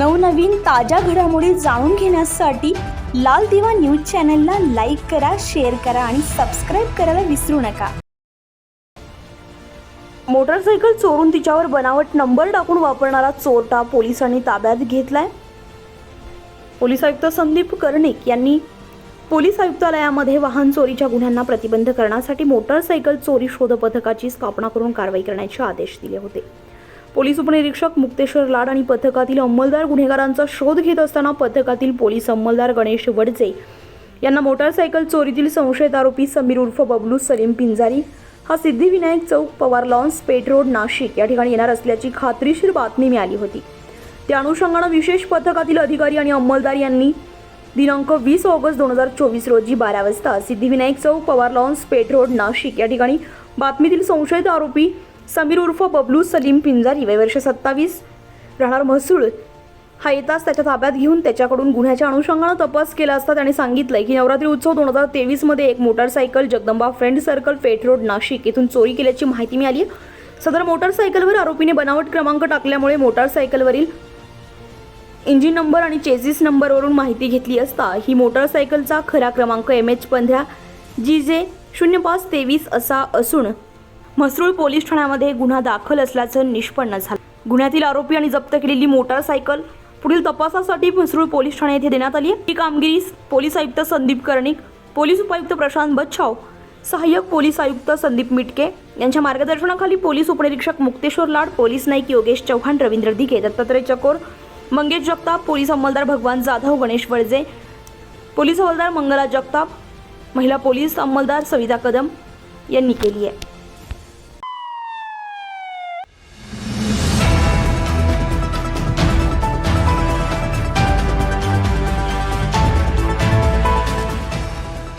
नवनवीन ताज्या घडामोडी जाणून घेण्यासाठी लाल दिवा न्यूज चॅनलला लाईक करा शेअर करा आणि सबस्क्राईब करायला विसरू नका. मोटरसायकल चोरून तिच्यावर बनावट नंबर टाकून वापरणारा चोरटा पोलिसांनी ताब्यात घेतलाय. पोलीस आयुक्त संदीप कर्णिक यांनी पोलीस आयुक्तालयामध्ये वाहन चोरीच्या गुन्ह्यांना प्रतिबंध करण्यासाठी मोटारसायकल चोरी शोध पथकाची स्थापना करून कारवाई करण्याचे आदेश दिले होते. पोलीस उपनिरीक्षक मुक्तेश्वर लाड आणि पथकातील अंमलदार गुन्हेगारांचा शोध घेत असताना पथकातील पोलीस अंमलदार गणेश वडजे यांना मोटारसायकल चोरीतील संशयित आरोपी समीर उर्फ बबलू सलीम पिंजारी हा सिद्धिविनायक चौक पवार लॉन्स पेट रोड नाशिक या ठिकाणी येणार असल्याची खात्रीशीर बातमी मिळाली होती. त्या अनुषंगानं विशेष पथकातील अधिकारी आणि अंमलदार यांनी दिनांक वीस ऑगस्ट दोन हजार चोवीस रोजी बारा वाजता सिद्धिविनायक चौक पवार लॉन्स पेट रोड नाशिक या ठिकाणी बातमीतील संशयित आरोपी समीर उर्फ बबलू सलीम पिंजारी वयवर्ष सत्तावीस. राहणार महसूळ. हा येताच त्याच्या ताब्यात घेऊन त्याच्याकडून गुन्ह्याच्या अनुषंगानं तपास केला असता त्याने सांगितलंय की नवरात्री उत्सव दोन हजार तेवीसमध्ये एक motorcycle Jagdamba friend circle Peth road Nashik येथून चोरी केल्याची माहिती मिळाली. सदर मोटारसायकलवर आरोपीने बनावट क्रमांक टाकल्यामुळे मोटारसायकलवरील इंजिन नंबर आणि चेसिस नंबरवरून माहिती घेतली असता ही मोटारसायकलचा खरा क्रमांक एम एच पंधरा जी जे शून्य पाच तेवीस असा असून म्हसरूळ पोलीस ठाण्यामध्ये गुन्हा दाखल असल्याचं निष्पन्न झालं गुन्ह्यातील आरोपी आणि जप्त केलेली मोटारसायकल पुढील तपासासाठी म्हसरूळ पोलीस ठाणे येथे देण्यात आली आहे. ही कामगिरी पोलीस आयुक्त संदीप कर्णिक पोलीस उपायुक्त प्रशांत बच्छाव सहाय्यक पोलीस आयुक्त संदीप मिटके यांच्या मार्गदर्शनाखाली पोलीस उपनिरीक्षक मुक्तेश्वर लाड पोलीस नाईक योगेश चव्हाण रवींद्र दिघे दत्तात्रय चकोर मंगेश जगताप पोलीस अंमलदार भगवान जाधव गणेश वळजे पोलीस हवालदार मंगला जगताप महिला पोलीस अंमलदार सविता कदम यांनी केली आहे